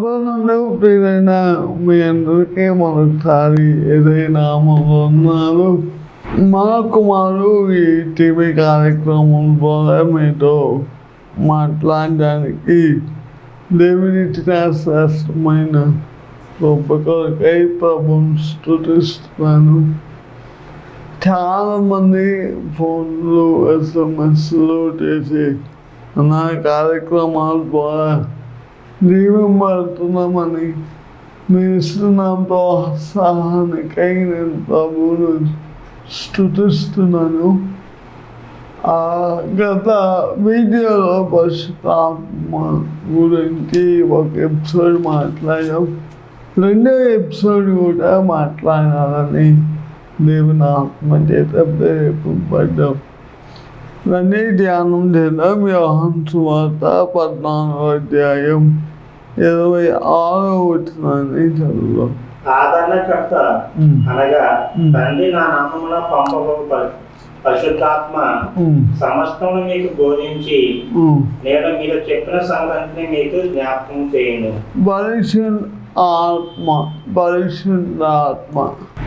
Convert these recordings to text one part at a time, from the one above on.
ప్రభుత్వంలో ప్రియమైన మీ అందరికీ మరొకసారి ఏదైనా ఉన్నారు మన కుమారు ఈ టీవీ కార్యక్రమం ద్వారా మీతో మాట్లాడడానికి దేవునిచ్చిన శ్రేష్టమైన గొప్ప కొరకై ప్రభుని స్థుతిస్తున్నాను చాలామంది ఫోన్లు ఎస్ఎంఎస్లు చేసి నా కార్యక్రమాల ద్వారా జీవింపడుతున్నామని మీ ఇస్తున్న ప్రోత్సాహానికై నేను ప్రభువును స్థుతిస్తున్నాను ఆ గత వీడియోలో పరిశుద్ధాత్మ గురించి ఒక ఎపిసోడ్ మాట్లాడాం రెండో ఎపిసోడ్ కూడా మాట్లాడాలని దేవుని ఆత్మ చేత ప్రేరేపడ్డాం రండి ధ్యానం చేద్దాం వ్యవహాన్ సువార్త పద్నాలుగో అధ్యాయం ఇరవై ఆరో వచ్చినాన్ని చదువుదాం ఆదరణకర్త. అనగా. తండ్రి నా నామమున పంపబడు పరి- పరిశుద్ధాత్మ ఉమ్, సమస్తమును మీకు బోధించి. నేను మీరు చెప్పిన సంగతిని మీకు జ్ఞాపకం చేయను పరిశుద్ధ ఆత్మ పరిశుద్ధ ఆత్మ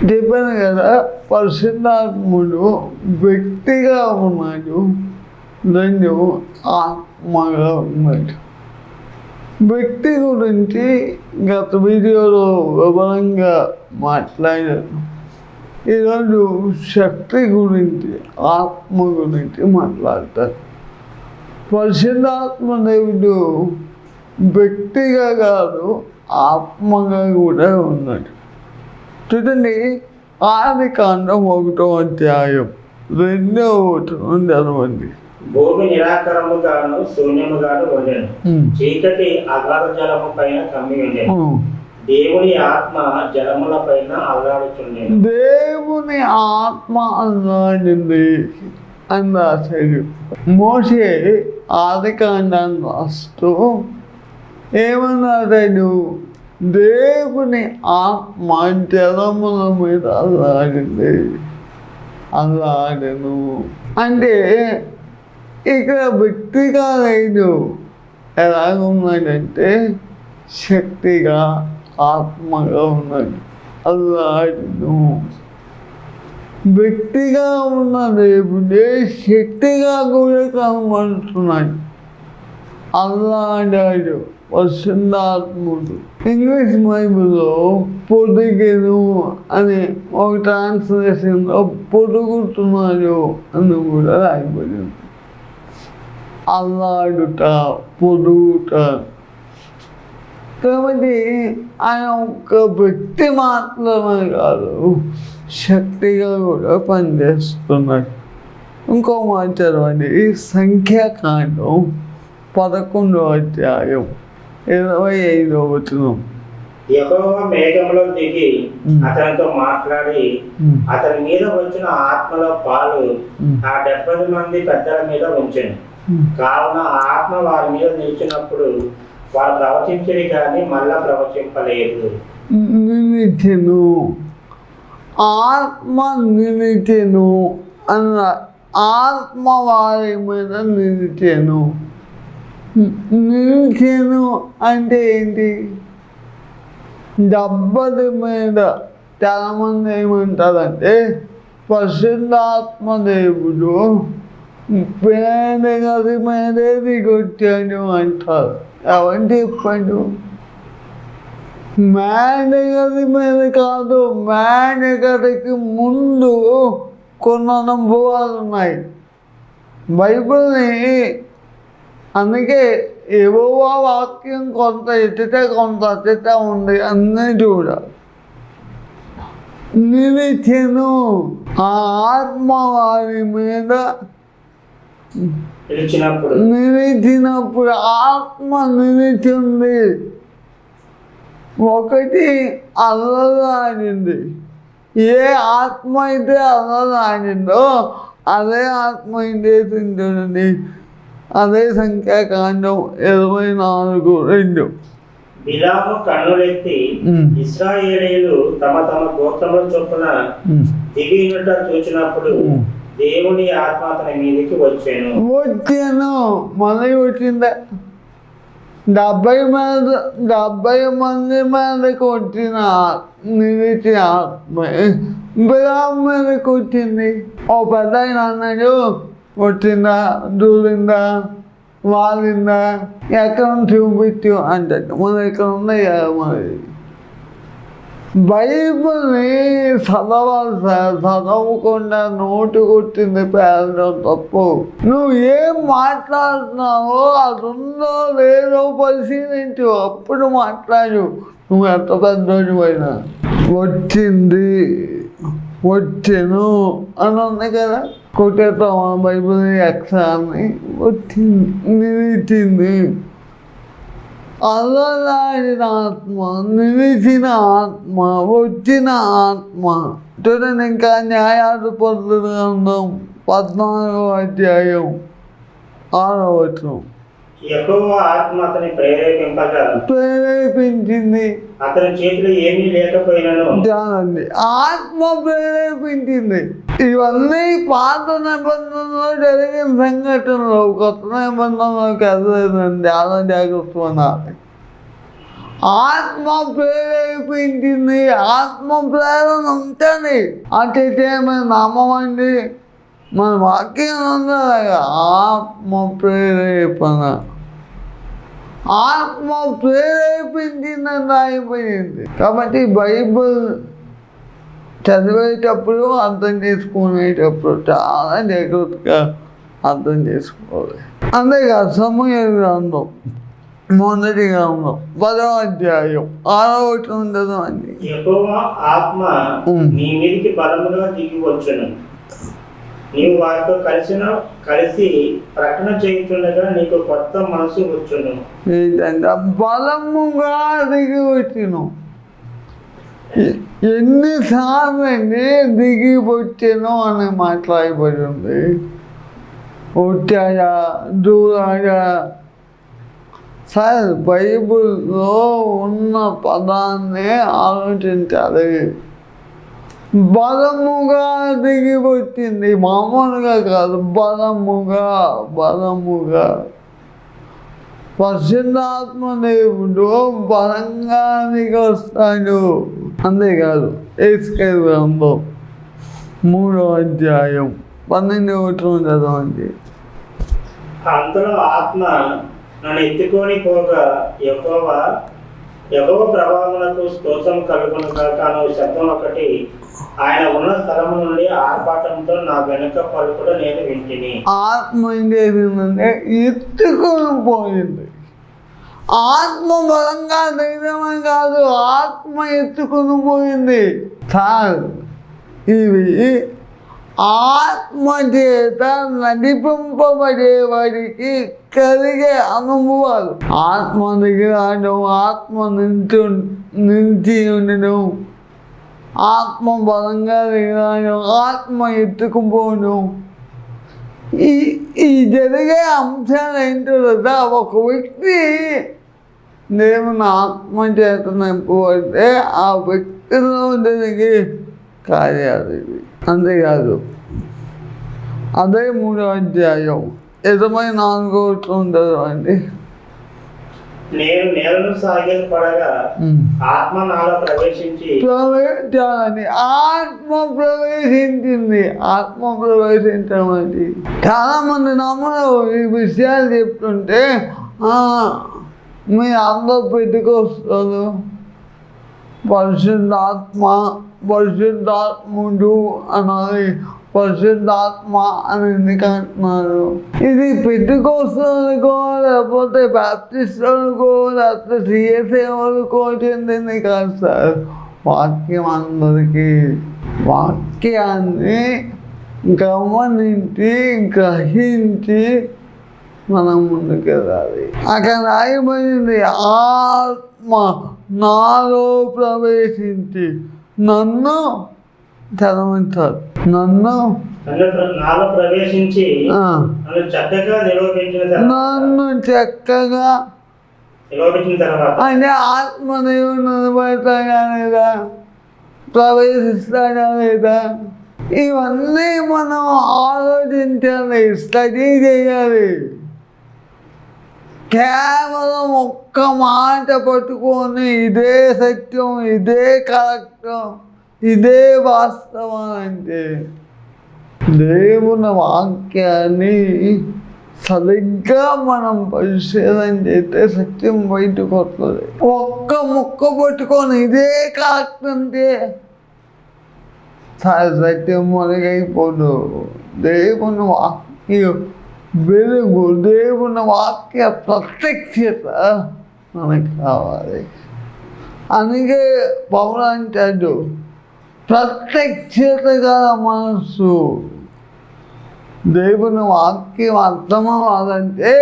చెప్పాను కదా పరిశుద్ధాత్ముడు వ్యక్తిగా ఉన్నాడు రెండు ఆత్మగా ఉన్నాడు వ్యక్తి గురించి గత వీడియోలో వివరంగా మాట్లాడాను. ఈరోజు శక్తి గురించి ఆత్మ గురించి మాట్లాడతారు పరిశుద్ధాత్మ దేవుడు వ్యక్తిగా కాదు ఆత్మగా కూడా ఉన్నాడు. చూడండి ఆది కాండం ఒకటో అధ్యాయం రెండో వచనం చదవండి. భూమి నిరాకరముగాను శూన్యముగాను ఉండెను. చీకటి అగాధ జలము పైన కమ్మి ఉండెను. దేవుని ఆత్మ జలముల పైన అల్లాడుచుండెను. దేవుని ఆత్మ అన్నాడింది అని రాశాడు మోసే ఆది కాండాన్ని రాస్తూ ఏమన్నాడు దేవుని ఆత్మ జలముల మీద అల్లాడింది. అల్లాడను. అంటే ఇక్కడ వ్యక్తిగా లేదు ఎలాగున్నాడంటే శక్తిగా ఆత్మగా ఉన్నాడు. అల్లాడును వ్యక్తిగా ఉన్న దేవుడే శక్తిగా కూడా కనబడుతున్నాడు. అల్లాడాడు వసంతాత్ముడు ఇంగ్లీష్ బైబిల్లో పొదిగేను అని ఒక ట్రాన్స్లేషన్లో పొదుగుతున్నాడు అని కూడా రాయబడింది. అల్లాడుట పొడుగుట కాబట్టి ఆయన ఒక వ్యక్తి మాత్రమే కాదు శక్తిగా కూడా పనిచేస్తున్నాడు. ఇంకో మాట చదవండి. ఈ సంఖ్యాకాండం పదకొండో అధ్యాయం ఇరవై ఐదో వచనం. యెహోవా మేఘంలో దిగి. అతనితో మాట్లాడి అతని మీద వచ్చిన ఆత్మలో పాలు ఆ డెబ్బై మంది పెద్దల మీద ఉమ్. కావున ఆ ఆత్మ వారి మీద నిలిచినప్పుడు వారు ప్రవచించని కానీ మళ్ళా ప్రవచింపలేదు నిలిచెను ఆత్మ నిలిచెను అన్న ఆత్మ వారి మీద నిలిచెను. నిలిచెను అంటే ఏంటి? డబ్బది మీద చాలామంది ఏమంటారంటే పరిశుద్ధాత్మ దేవుడు పేదగది మీదే కొట్టాను అంటారు. ఎవరు చెప్పండు మేనగది మీద కాదు మేనగదికి ముందు కొన్ని అనుభవాలు ఉన్నాయి. బైబిల్ని అందుకే ఏవో వాక్యం కొంత ఎత్తితే కొంత అతితే ఉంది అన్నీ చూడాలి. నిలిచెను. ఆ ఆత్మ వారి మీద నిలిచినప్పుడు ఆత్మ నిలిచింది ఒకటి అల్లలాడింది ఏ ఆత్మ అయితే అల్లలాడిందో అదే ఆత్మ అయితే తింటుంది అదే సంఖ్యాకాండం ఇరవై నాలుగు రెండు బిలాము కన్నులెత్తి. ఇస్రాయేలీలు తమ తమ గోత్రముల చొప్పున ఉమ్. దిగినట చూచినప్పుడు ఉమ్. దేవుని ఆత్మ అతని మీదకి వచ్చాను. వచ్చాను. మళ్ళీ వచ్చిందా. డెబ్బై మంది డెబ్బై మంది మీదకి కొట్టిన నిలిచిన ఆత్మ. బ్రాహ్మణకు మీద ఓ పెద్ద అన్నాడు కొట్టిందా దూరిందా? వాలిందా? ఎక్కడ చూపించు. అంటే మన ఇక్కడ ఉన్నాయి కదా మరి బైబిల్ని చదవాలి సార్ చదవకుండా నోటు కొట్టింది పేదడం తప్పు. నువ్వు ఏం మాట్లాడుతున్నావో అది ఉందో లేదో పరిశీలించు అప్పుడు మాట్లాడు. నువ్వు ఎంత పెద్దోడు వచ్చింది వచ్చాను అని ఉంది కదా. కొట్టేస్తావా బైబిల్ ఎక్సాన్ని వచ్చింది నిలిచింది. అల్లలాడిన ఆత్మ నిలిచిన ఆత్మ వచ్చిన ఆత్మ. చూడండి ఇంకా న్యాయాధిపతుల గ్రంథం పద్నాలుగో అధ్యాయం ఆరో ప్రేరేపించింది. అతని చేతిలో ఏమీ లేకపోయినను. ఆత్మ ప్రేరేపించింది. ఇవన్నీ పాత నిబంధనలో జరిగిన సంఘటనలు. కొత్త నిబంధనలోకి వెళ్ళలేదండి చాలా జాగ్రత్త ఆత్మ ప్రేరేపించింది. ఆత్మ ప్రేరణ ఉంటుంది అంటే మేము నమ్మమండి మన వాక్యం ఉంది. ఆత్మ ప్రేరేపణ. ఆత్మ ప్రేరేపించిందని అయిపోయింది కాబట్టి బైబిల్ చదివేటప్పుడు అర్థం చేసుకునేటప్పుడు చాలా జాగ్రత్తగా అర్థం చేసుకోవాలి. అంతేకాదు సమయ గ్రంథం మొదటి గ్రంథం పదో అధ్యాయం ఆరో ఒకటి ఉండదు ఎక్కువ ఆత్మ మీదికి దిగి వచ్చును. నీవు వారితో కలిసిన కలిసి ప్రకటన చేయుచుండగా నీకు కొత్త మనసు వచ్చును. ఏంటంటే బలముగా దిగి వచ్చిన. ఎన్నిసార్లు అండి దిగి వచ్చాను అని మాట్లాడబడింది. వచ్చాయా వచ్చాడా సార్ బైబిల్లో ఉన్న పదాన్ని ఆలోచించాలి. బలముగా దిగి వచ్చింది మామూలుగా కాదు బలముగా బలముగా. పరిశుద్ధాత్మ దేవుడు బలంగా దిగి వస్తాడు అంతేకాదు ఏసుకై గ్రంథం మూడో అధ్యాయం పన్నెండు ఒకటి చదవండి. అంతలో ఆత్మ నన్ను ఎత్తుకొని పోగా ఎక్కువ ఎగవ ప్రభావములకు స్తోత్రం కలుగును కాక అను శబ్దం ఒకటి ఆయన ఉన్న స్థలము నుండి ఆర్పాటంతో నా వెనుక పలుకుడ నేను వింటిని. ఆత్మ ఏం చేసిందంటే ఎత్తుకొని పోయింది. ఆత్మ బలంగా ధైర్యమే కాదు ఆత్మ ఎత్తుకొని పోయింది. సార్ ఇవి ఆత్మ చేత నడిపింపబడే వాడికి కలిగే అనుభవాలు. ఆత్మ దగ్గర ఆడడం ఆత్మ నించు నిలిచి ఉండడం ఆత్మ బలంగా దిగడం ఆత్మ ఎత్తుకుపోవడం ఈ ఈ జరిగే అంశాలు ఏంటో కదా ఒక వ్యక్తి దేవుని ఆత్మ చేత నింపబడితే ఆ వ్యక్తిలో జరిగే కార్యాలు ఇవి. అంతేకాదు అదే మూడో అధ్యాయం. ఇరవై నాలుగో ఉంటుంది అండి నేను నేలను ఆత్మ నాలో ప్రవేశించి ప్రవేశించాలని ఆత్మ ప్రవేశించింది. ఆత్మ ప్రవేశించడం అది చాలా మంది నమ్మరు ఈ విషయాలు చెప్తుంటే "ఆ, మీ అందరూ పెట్టుకొస్తారు. పరిశుద్ధాత్మ పరిశుద్ధాత్ముడు అనాలి పరిశుద్ధాత్మ అని ఎందుకు అంటున్నారు ఇది పెట్టుకోస్తుకో లేకపోతే బ్యాప్టిస్టులకో లేకపోతే సిఎస్ఏ వాళ్ళకో చెందింది కాదు సార్. వాక్యం అందరికీ వాక్యాన్ని గమనించి గ్రహించి మనం ముందుకెళ్ళాలి. అక్కడ రాయబడింది ఆత్మ నాలో ప్రవేశించి నన్ను చదవంటారు నన్ను ప్రవేశించి నన్ను చక్కగా నన్ను అంటే ఆత్మదేవుడు నిలబడతాడా లేదా ప్రవేశిస్తాడా లేదా ఇవన్నీ మనం ఆలోచించాలి స్టడీ చేయాలి. కేవలం ఒక్క మాట పట్టుకొని ఇదే సత్యం ఇదే కరెక్ట్ ఇదే వాస్తవం అంటే దేవుని వాక్యాన్ని సరిగ్గా మనం పరిశీలన చేస్తే సత్యం బయటకు వస్తుంది. ఒక్క ముక్క పట్టుకొని ఇదే కాకుంటే స- సత్యం మనకైపోదు దేవుని వాక్యం వెలుగు దేవుని వాక్య ప్రత్యక్షత మనకు కావాలి. అందుకే పౌరు అంటాడు ప్రత్యక్షత గల మనసు. దేవుని వాక్యం అర్థమవ్వాలంటే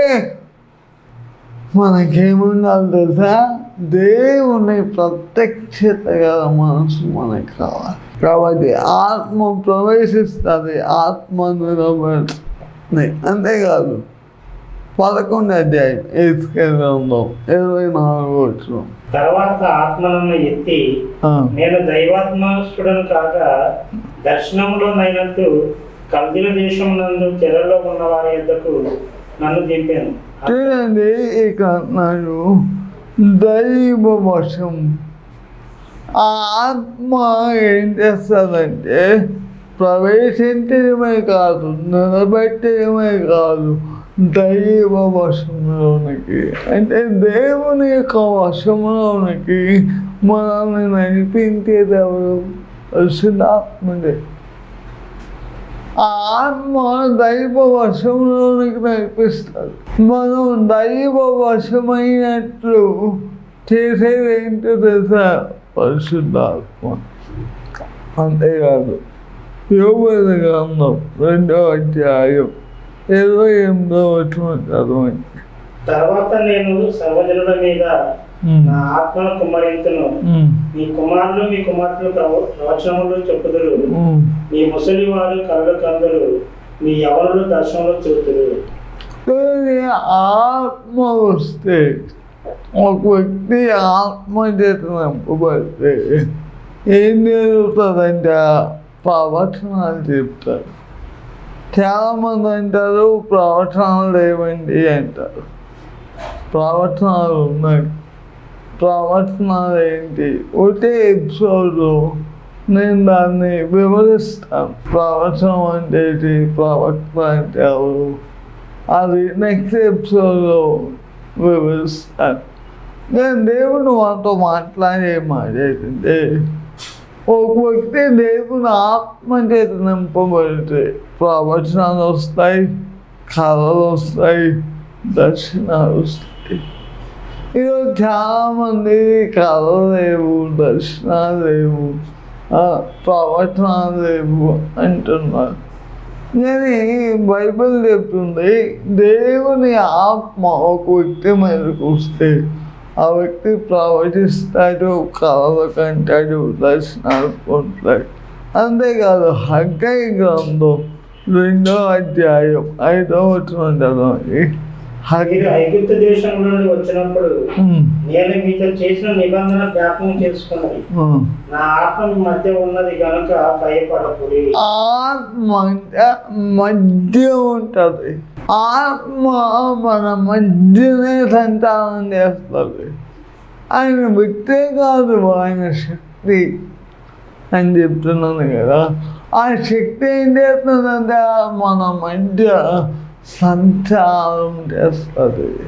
మనకేముండాలి తెలుసా? దేవుని ప్రత్యక్షత గల మనసు మనకు కావాలి. కాబట్టి ఆత్మ ప్రవేశిస్తుంది ఆత్మ నిలబడి అంతేకాదు పదకొండు అధ్యాయం. ఏసుకెళ్ళంలో ఇరవై నాలుగు వచ్చిన. తర్వాత ఆత్మలను ఎత్తి నేను దైవాత్మస్తుడను కాక దర్శనంలో నైనట్టు కల్దిల దేశం నందు చెరలో ఉన్న వారి యొద్దకు నన్ను దింపాను. చూడండి ఇక అన్నాడు దైవ వశం ఆ ఆత్మ ఏం చేస్తుందంటే ప్రవేశించడమే కాదు నిలబెట్టడమే కాదు దైవ వశంలోనికి అంటే దేవుని యొక్క వశంలోనికి మనల్ని నడిపించేది ఎవరు పరిశుద్ధాత్ముడే ఆత్మ దైవ వశంలోనికి నడిపిస్తారు మనం దైవ వశమైనట్లు చేసేది ఏంటో తెలుసా? పరిశుద్ధాత్మ. అంతేకాదు యోగ గ్రంథం రెండో అధ్యాయం ఇరవై ఎనిమిదో వచ్చిన చదవండి తర్వాత నేను సర్వజనుల మీద నా ఆత్మను కుమ్మరింతును. మీ కుమారులు మీ కుమార్తెలు ప్రవ- ప్రవచనములు చెప్పుదురు. మీ ముసలి వారు కలలు కందులు మీ యవనులు దర్శనములు చూతురు కానీ ఆత్మ వస్తే ఒక వ్యక్తి ఆత్మ చేత నింపబడితే ఏం జరుగుతుందంటే? ప్రవచనాలు చెప్తారు. చాలామంది అంటారు ప్రవచనాలు లేవండి అంటారు. ప్రవచనాలు ఉన్నాయి ప్రవచనాలు ఏంటి ఒకటే ఎపిసోడ్లో నేను దాన్ని వివరిస్తాను. ప్రవచనం అంటే ఏంటి, ప్రవక్త అంటే ఎవరు? అది నెక్స్ట్ ఎపిసోడ్లో వివరిస్తాను. నేను దేవుడు మాతో మాట్లాడే మాట ఏంటంటే ఒక వ్యక్తి దేవుని ఆత్మకైతే నింపబడితే ప్రవచనాలు వస్తాయి కళలు వస్తాయి దర్శనాలు వస్తాయి ఈరోజు చాలామంది కళలు లేవు దర్శనాలు లేవు ప్రవచనాలు లేవు అంటున్నారు కానీ బైబిల్ చెప్తుంది దేవుని ఆత్మ ఒక వ్యక్తి మీదకి వస్తే ఆ వ్యక్తి ప్రవచిస్తాడు కళలు కంటాడు దర్శనాలు పొందుతాడు అంతేకాదు హగ్గై గ్రంథం రెండో అధ్యాయం ఐదో వచ్చిన చదవండి మీరు హగ్గై ఐగుప్తు దేశం నుండి వచ్చినప్పుడు ఉమ్, నేను మీతో చేసిన నిబంధన జ్ఞాపకం చేసుకున్నది. ఉమ్. నా ఆత్మ మధ్య ఉన్నది ఆత్మ మధ్య ఉంటుంది. ఆత్మ మన మధ్యనే సంతానం చేస్తుంది. ఆయన వ్యక్తే కాదు ఆయన శక్తి అని చెప్తున్నాను కదా. ఆ శక్తి ఏం చేస్తుందంటే మన మధ్య సంచారం చేస్తుంది.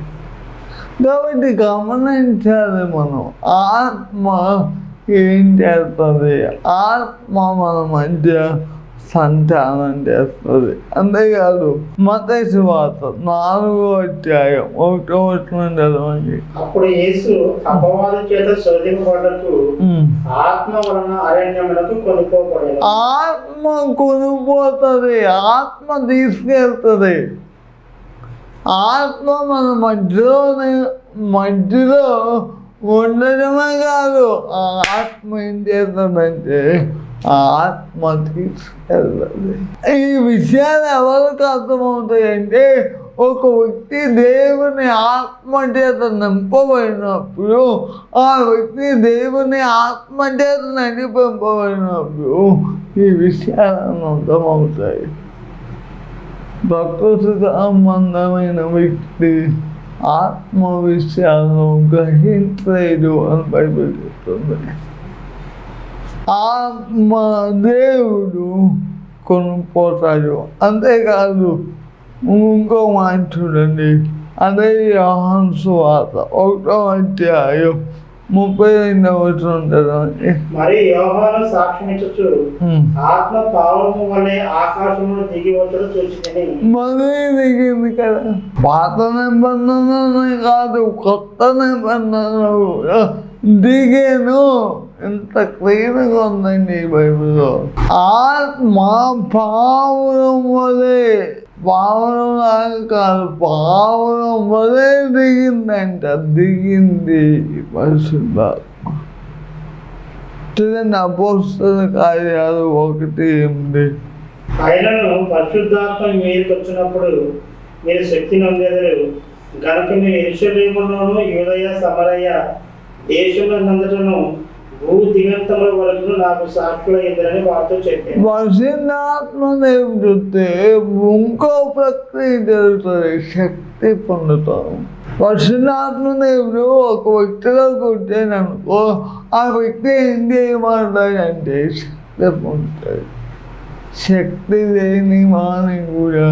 కాబట్టి గమనించాలి మనం ఆత్మ ఏం చేస్తుంది? ఆత్మ మన మధ్య సంతానం చేస్తుంది. అంతేకాదు మతేసు వార్త నాలుగో అధ్యాయం ఒకటో వచ్చిన చదవండి. అప్పుడు యేసు అపవాది చేత శోధింపబడకు. ఆత్మ వలన అరణ్యములకు కొనుక్కోబడేది. ఆత్మ కొనిపోతుంది ఆత్మ తీసుకెళ్తుంది. ఆత్మ మన మధ్యలోనే మధ్యలో ఉండడమే కాదు ఆ. ఆత్మ ఏం చేస్తుందంటే ఆ ఆత్మ తీసుకెళ్ళదు. ఈ విషయాలు ఎవరికి అర్థమవుతాయంటే ఒక వ్యక్తి దేవుని ఆత్మ చేత నింపబడినప్పుడు ఆ వ్యక్తి దేవుని ఆత్మ చేత నడిపింపబడినప్పుడు ఈ విషయాలను అర్థమవుతాయి. ప్రకృతి సంబంధమైన వ్యక్తి ఆత్మవిషయాలను గ్రహించలేదు అని బైబిల్ చెప్తుంది. ఆత్మ దేవుడు కొనుక్కోతాడు అంతేకాదు ఇంకో మాట చూడండి అదే యోహాను సువార్త ఒకటో అధ్యాయం ముప్పై చదవండి మరి యోహాను సాక్ష్యమిచ్చు. ఆత్మ పావము వలె ఆకాశమును దిగి వచ్చడం చూసిందని మరీ దిగింది కదా. పాత నిబంధననే కాదు కొత్త నిబంధన కూడా దిగాను. ఎంత క్లీన్గా ఉందండి ఈ బైబిల్లో. ఆత్మ పావురం వలె పావురం కాదు పావురం వలె దిగిందంట దిగింది పరిశుద్ధాత్మ. చూడండి అపోస్తుల కార్యాలు ఒకటి ఎనిమిది ఆయనను పరిశుద్ధాత్మ మీదకి వచ్చినప్పుడు మీరు శక్తి నొందెదరు. కనుక మీరు ఎరుషలేములోను యువదయ సమరయ దేశంలో నందటను దిగంతముల చూస్తే ఇంకో ప్రక్రియ జరుగుతుంది శక్తి పొందుతారు వశీనాత్మ ఒక వ్యక్తిలో కూర్చొని అనుకో ఆ వ్యక్తి ఏం చేయమంటాడంటే శక్తి పొందుతాడు. శక్తి లేని మాని కూడా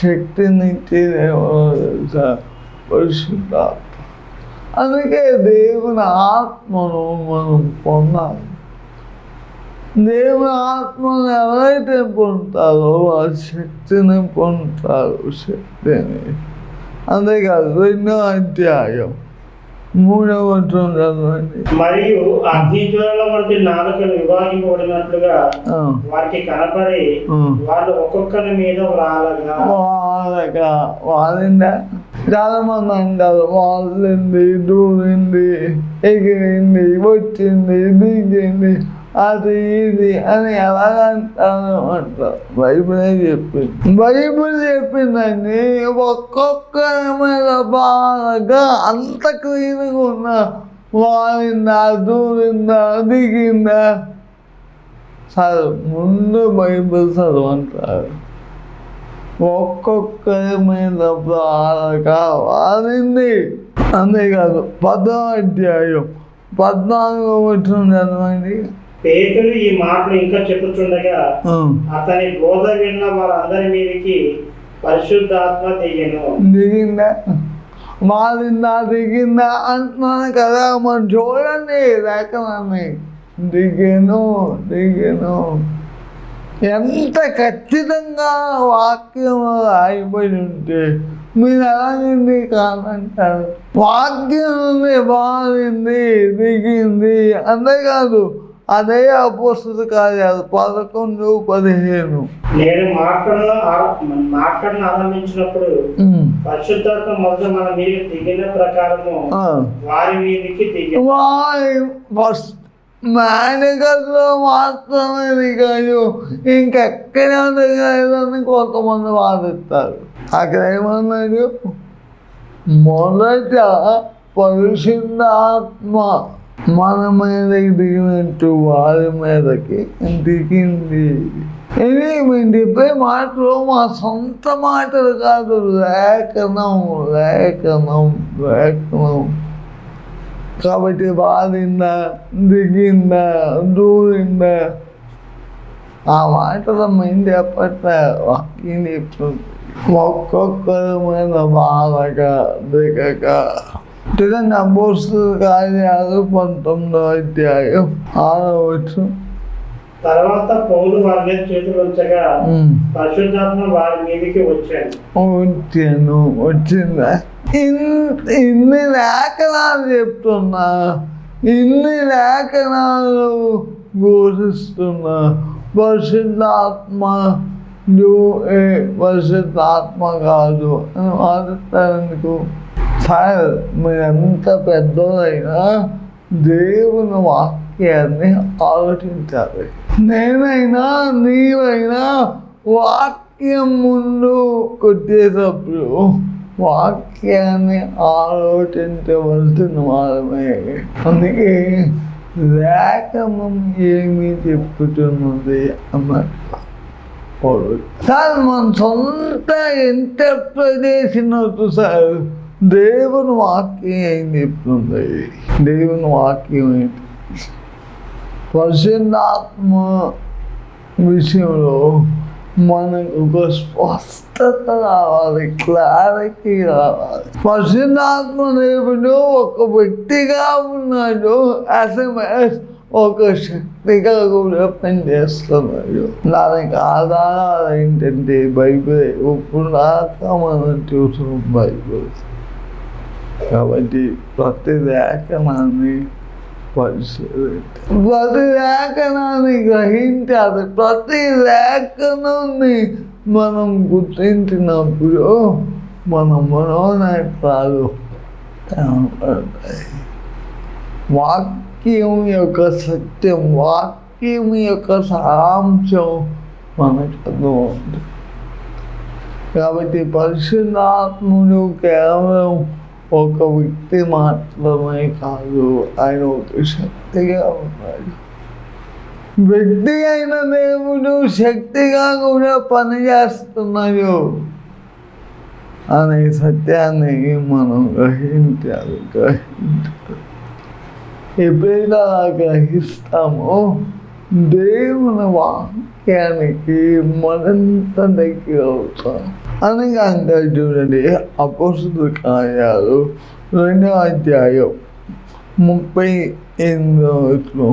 శక్తినిచ్చి తెలుసా? పరిశుద్ధాత్మ అందుకే దేవుని ఆత్మను మనం పొందాలి. దేవుని ఆత్మను ఎవరైతే పొందుతారో ఆ శక్తిని పొందుతారు శక్తిని. అంతేకాదు రెండో అధ్యాయం మూడవ చదవండి. మరియు అగ్నిజ్వల వంటి నాలుకలు విభాగింపబడినట్లుగా వారికి కనపడి. వాళ్ళు ఒక్కొక్కరి మీద రాలగా. వాళ్ళగా వాళ్ళిందా చాలామంది అంటారు వాళ్ళింది దూరింది ఎగిరింది వచ్చింది దిగింది. అది ఇది అని ఎలాగ అంటారు అంటారు బైబిలే చెప్పింది? బైబిల్ చెప్పిందండి ఒక్కొక్కరి మీద బాగా అంత క్లీన్గా ఉన్న వారిందా దూరిందా దిగిందా? చదువు ముందు బైబిల్ చదవంటారు. ఒక్కొక్కరి మీద వారింది అంతేకాదు పదో అధ్యాయం పద్నాలుగో వచ్చిన చదవండి. పేతులు ఈ మాటలు ఇంకా చెప్పుచుండగా అతని బోధ విన్న వారందరి మీదకి పరిశుద్ధాత్మ దిగెను. దిగిందా? మారిందా దిగిందా అంటున్నాను కదా మనం చూడండి లేఖనాన్ని. దిగను దిగను. ఎంత ఖచ్చితంగా వాక్యం రాయబడి ఉంటే మీరు ఎలాగండి కాదంటారు వాక్యం బాగుంది దిగింది అంతేకాదు అదే అపోస్తుల కార్యాలు పదకొండు పదిహేను నేను మాట్లాడిన మాట్లాడిన ఆరంభించినప్పుడు. పరిశుద్ధాత్మ మొదట మన మీద దిగిన ప్రకారము. వారి మీదకి దిగి వారి ఫస్ట్ మేనగల్లో మాత్రమే కాదు. ఇంకెక్కడే దిగలేదని కొంతమంది వాదిస్తారు అక్కడ ఏమన్నాడు? మొదట పరిశుద్ధాత్మ మన మీదకి దిగినట్టు వారి మీదకి దిగింది. ఇది మేము చెప్పే మాటలు మా సొంత మాటలు కాదు. లేఖనం లేఖనం లేఖనం. కాబట్టి వారిందా దిగిందా దూరిందా ఆ మాటలు వాక్యం చెప్తుంది? ఒక్కొక్కరి మీద బాగా దిగక చూడండి అబ్బోస్తు కార్యాలు పంతొమ్మిదో అధ్యాయం ఆరో వచ్చు తర్వాత పౌలు వారి మీద చేతులు ఉంచగా పరిశుద్ధాత్మ వారి మీదకి వచ్చాను వచ్చాను వచ్చిందా? ఇన్ని లేఖనాలు చెప్తున్నా. ఇన్ని లేఖనాలు ఘోషిస్తున్నా పరిశుద్ధాత్మ ఏ పరిశుద్ధాత్మ కాదు. అని వాదిస్తారెందుకు సార్ ఎంత పెద్దోదైనా దేవుని వాక్యాన్ని ఆలోచించాలి. నేనైనా నీవైనా వాక్యం ముందు కొట్టేటప్పుడు వాక్యాన్ని ఆలోచించవలసిన వారమే అందుకే లేఖనం ఏమి చెప్పుతున్నది అన్నట్టు సార్ మన సొంత ఇంటర్ప్రిటేషన్ వద్దు సార్. దేవుని వాక్యం ఏం చెప్తుంది? దేవుని వాక్యం ఏంటి? పరిశుద్ధాత్మ విషయంలో మనకు ఒక స్పష్టత రావాలి క్లారిటీ రావాలి పరిశుద్ధాత్మ దేవుడు ఒక వ్యక్తిగా ఉన్నాడు ఎస్ఎంఎస్ ఒక శక్తిగా కూడా పనిచేస్తున్నాడు దానికి ఆధారాలు ఏంటంటే బైబిల్ ఇప్పుడు దాకా మనం చూసాం బైబిల్ కాబట్టి ప్రతి లేఖనాన్ని ప్రతి లేఖనాన్ని గ్రహించాలి ప్రతి లేఖనాన్ని మనం గుర్తించినప్పుడు మన మనోనేత్రాలు కనబడతాయి వాక్యం యొక్క సత్యం వాక్యం యొక్క సారాంశం మనకు అర్థమవుతుంది కాబట్టి పరిశుద్ధాత్ముడు కేవలం ఒక వ్యక్తి మాత్రమే కాదు ఆయన ఒక శక్తిగా ఉన్నాడు. వ్యక్తి అయిన దేవుడు శక్తిగా కూడా పనిచేస్తున్నాడు. అనే సత్యాన్ని మనం గ్రహించాలి గ్రహించాలి. ఎప్పుడైతే అలా గ్రహిస్తామో దేవుని వాక్యానికి మరింత దగ్గర అవుతాం అని అంటారు చూడండి అపోసుల కార్యాలు రెండో అధ్యాయం ముప్పై ఎనిమిదో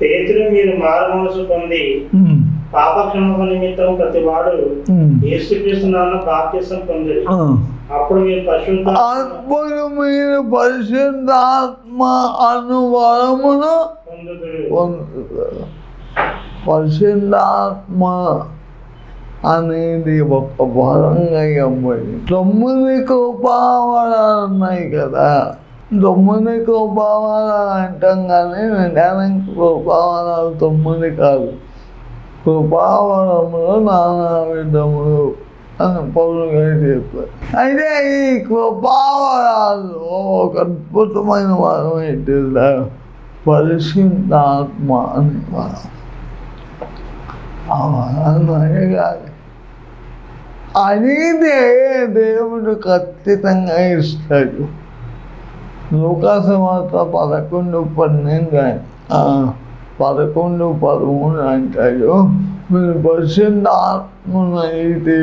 పేతురు మీరు మారు మనసు పొంది పాపక్షమకు నిమిత్తం ప్రతి వాడు బాప్తిసం పొందిరి అప్పుడు మీరు పరిశుద్ధ అప్పుడు మీరు పరిశుద్ధాత్మ అనువరమును పొందుతారు పరిశుద్ధాత్మ అనేది ఒక వరంగా ఇవ్వబడి తొమ్మిది కృపావరాలు ఉన్నాయి కదా. తొమ్మిది కృపావరాలు అంటాం కానీ నిజానికి కృపావరాలు తొమ్మిది కాదు. కృపావరములు నానా విధములు అని పౌరులు గారు చెప్పారు. అయితే ఈ కృపావరాలు ఒక అద్భుతమైన వరం ఏంటి పరిశుద్ధాత్మ అని వరం. అవమానమే కాదు అడగాలి అడిగితే దేవుడు ఖచ్చితంగా ఇస్తాడు లోకాసమాత పదకొండు పన్నెండు పదకొండు పదమూడు అంటాడు మీరు పరిశుద్ధ ఆత్మను అయితే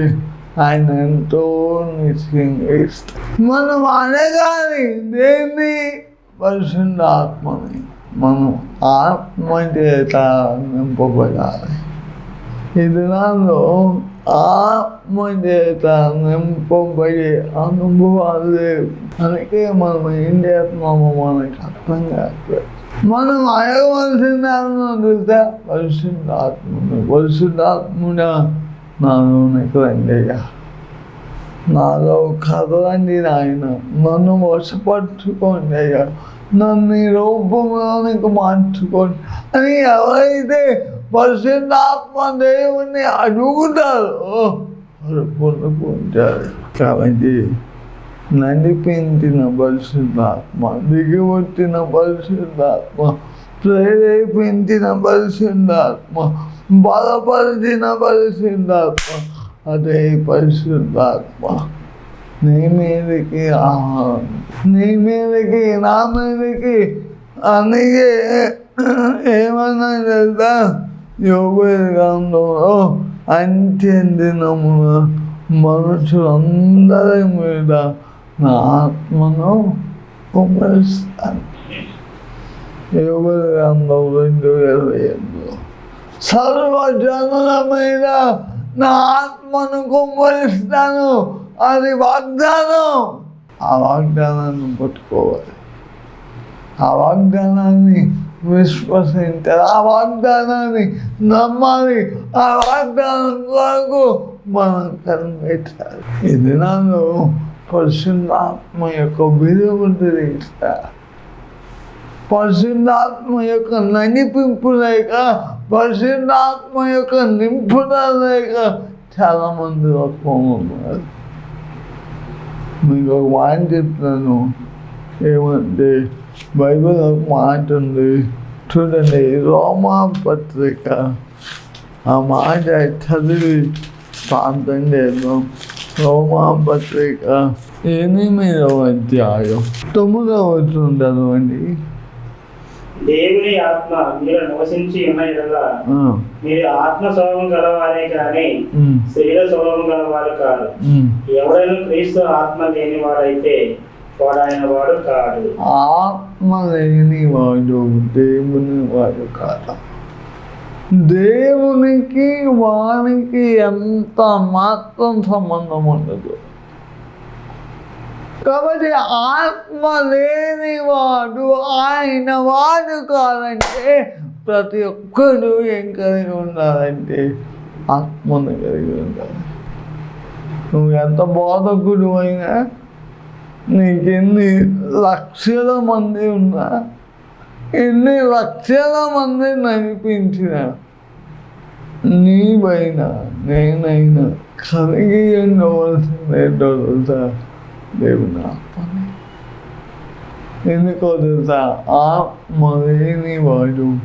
ఆయన ఎంతో నిశ్చయంగా ఇస్తారు మనం అడగాలి దేన్ని పరిశుద్ధ ఆత్మని మనం ఆత్మ చేత నింపబడాలి ఈ దినాల్లో ఆత్మ చేత నింపబడే అనుభవాలు లేవు అందుకే మనం ఏం చేస్తున్నామో మనకి అర్థం కాదు మనం అడగవలసింది ఏమన్నా తెలుసా పరిశుద్ధాత్ముడు పరిశుద్ధాత్ముడా నాలోనికి రండిగా నాలో కదలండి నాయన నన్ను వశపరచుకోండి అయ్యా నన్ను ఈ రూపంలోనికి మార్చుకోండి అని ఎవరైతే పరిశుద్ధాత్మ దేవుణ్ణి అడుగుతారు వారు పొందుకుంటారు కాబట్టి నడిపించిన పరిశుద్ధాత్మ దిగివచ్చిన పరిశుద్ధాత్మ ప్రేరేపించిన పరిశుద్ధాత్మ బలపరిచిన పరిశుద్ధాత్మ అదే పరిశుద్ధాత్మ. నీ మీదకి ఆహారం నీ మీదకి నా మీదకి అందుకే ఏమన్నా తెలుసా? యోగ గ్రంథంలో అంత్యందినమున మనుషులందరి మీద నా ఆత్మను కుమరిస్తాను యోగ రెండు ఇరవై ఎనిమిదిలో సర్వజనుల మీద నా ఆత్మను కుమ్మరిస్తాను. అది వాగ్దానం. ఆ వాగ్దానాన్ని పట్టుకోవాలి. ఆ వాగ్దానాన్ని విశ్వసించాలి ఆ వాగ్దానాన్ని నమ్మాలి. ఆ వాగ్దానం కొరకు మనం కనిపించాలి ఈ దినాల్లో పరిశుద్ధాత్మ యొక్క విలువ తెలియస్తా పరిశుద్ధాత్మ యొక్క నడిపింపు లేక పరిశుద్ధాత్మ యొక్క నింపుదల లేక చాలామంది ఉన్నారు మీకు ఒక మాట చెప్తాను. ఏమంటే బైబిల్ ఒక మాట ఉంది. చూడండి రోమా పత్రిక ఆ మాట చదివి ప్రాంతం చేద్దాం. రోమాపత్రిక ఎనిమిదవ అధ్యాయం. తొమ్మిదవ చదవండి. దేవుని ఆత్మ మీరు నివసించి ఉన్న ఎడల మీరు ఆత్మ స్వభావం గలవారే కానీ శరీర స్వభావం గలవారు కాదు. ఉమ్. ఎవడైనా క్రీస్తు ఆత్మ లేని వాడు ఆత్మ లేని వాడు దేవుని వాడు కాదు. దేవునికి వానికి ఎంత మాత్రం సంబంధం ఉండదు కాబట్టి ఆత్మ లేని వాడు ఆయన వాడు కాదంటే ప్రతి ఒక్కరు ఏం కలిగి ఉండాలంటే ఆత్మను కలిగి ఉండాలి. నువ్వు ఎంత బోధకుడు అయినా నీకెన్ని లక్షల మంది ఉన్నా ఎన్ని లక్షల మంది నడిపించిన నీవైనా నేనైనా కలిగి ఉండవలసిన తెలుసా దేవుని ఆత్మని ఎందుకో తెలుసా? ఆ మరేని వాడు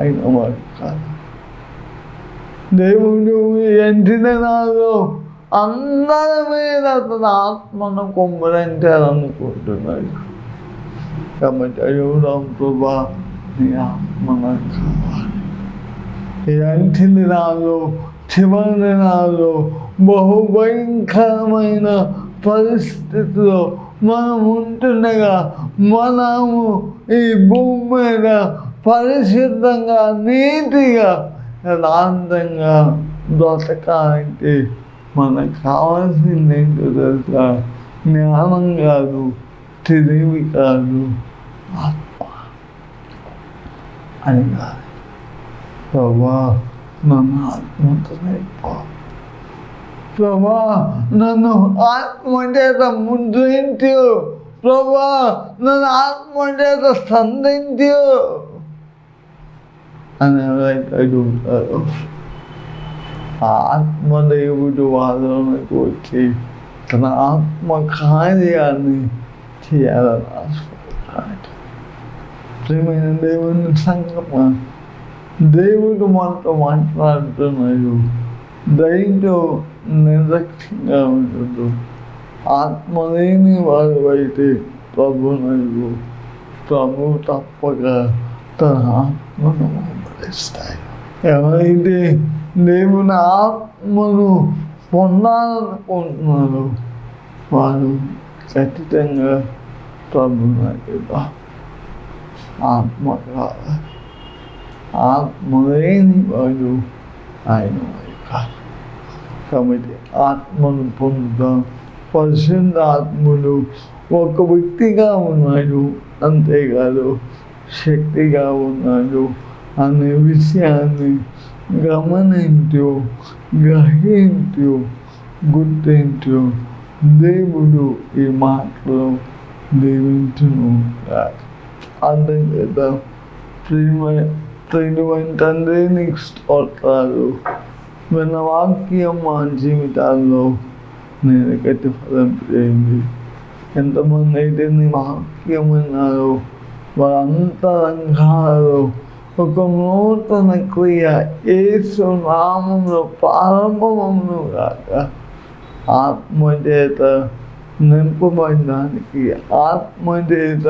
అయిన వాడు కాదు. దేవుడు ఎంటిన నాలో అందరి మీద తన ఆత్మను కొమ్మరించాలనుకుంటున్నాడు కాబట్టి అయ్యూరాం ప్రభా నీ ఆత్మ నాకు కావాలి ఇలాంటి దినాల్లో చివరి దినాల్లో బహు భయంకరమైన పరిస్థితిలో మనం ఉంటుండగా మనము ఈ భూమి మీద పరిశుద్ధంగా నీతిగా యథాంతంగా బ్రతకాలంటే మనకు కావాల్సింది ఏంటో తెలుసా జ్ఞానం కాదు తెలివి కాదు. ఆత్మ అని కాదు. ప్రభా నన్ను ఆత్మతో నేర్పా ప్రభా నన్ను ఆత్మ చేత ముద్రించు ప్రభా నన్ను ఆత్మ చేత సంధించు అని ఎవరైతే అడుగుతారు ఆత్మదేవుడు వాళ్ళకి వచ్చి తన ఆత్మ కార్యాన్ని చేయాలని ఆశపడతాడు ప్రియమైన దేవుని సంగమ దేవుడు మనతో మాట్లాడుతున్నాడు. దయతో నిర్లక్ష్యంగా ఉండదు ఆత్మ లేని వారు అయితే ప్రభునకు ప్రభు తప్పక తన ఆత్మను వెంబడిస్తాయి ఎవరైతే దేవుని ఆత్మను పొందాలనుకుంటున్నారో వారు ఖచ్చితంగా ప్రభుత్వ ఆత్మ కావాలి ఆత్మ లేని వాడు ఆయన కాదు కాబట్టి ఆత్మను పొందుతాం పరిశుద్ధ ఆత్మలు ఒక వ్యక్తిగా ఉన్నాడు అంతేకాదు శక్తిగా ఉన్నాడు. అనే విషయాన్ని గమనించు గ్రహించు గుర్తించు దేవుడు ఈ మాటలు దీవించును అర్థం చేద్దాం ప్రేమ ప్రేమైన తండ్రి నీకు స్తోత్రాలు విన్న వాక్యం మా జీవితాల్లో నేను గట్టి ఫలం చేయండి ఎంతమంది అయితే నీ వాక్యం విన్నారో వారంతరంగాలలో ఒక నూతన క్రియ ఏసు నామంలో ప్రారంభమును కాక ఆత్మచేత నింపబడడానికి ఆత్మచేత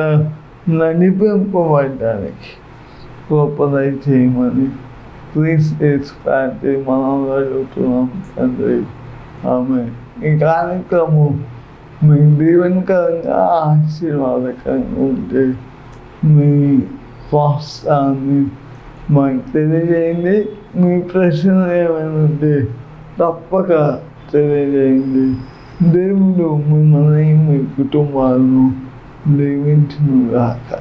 నడిపింపబడడానికి గొప్పదై చేయమని ప్లీజ్ ఎక్స్పాండ్ మనం అడుగుతున్నాం తండ్రి. ఆమె ఈ కార్యక్రమం మీ దీవెనకరంగా ఆశీర్వాదకరంగా ఉంటే మీ పోస్తాను మాకు తెలియజేయండి మీ ప్రశ్నలు ఏమైనా ఉంటే తప్పక తెలియజేయండి దేవుడు మిమ్మల్ని మీ కుటుంబాలను దీవించును గాక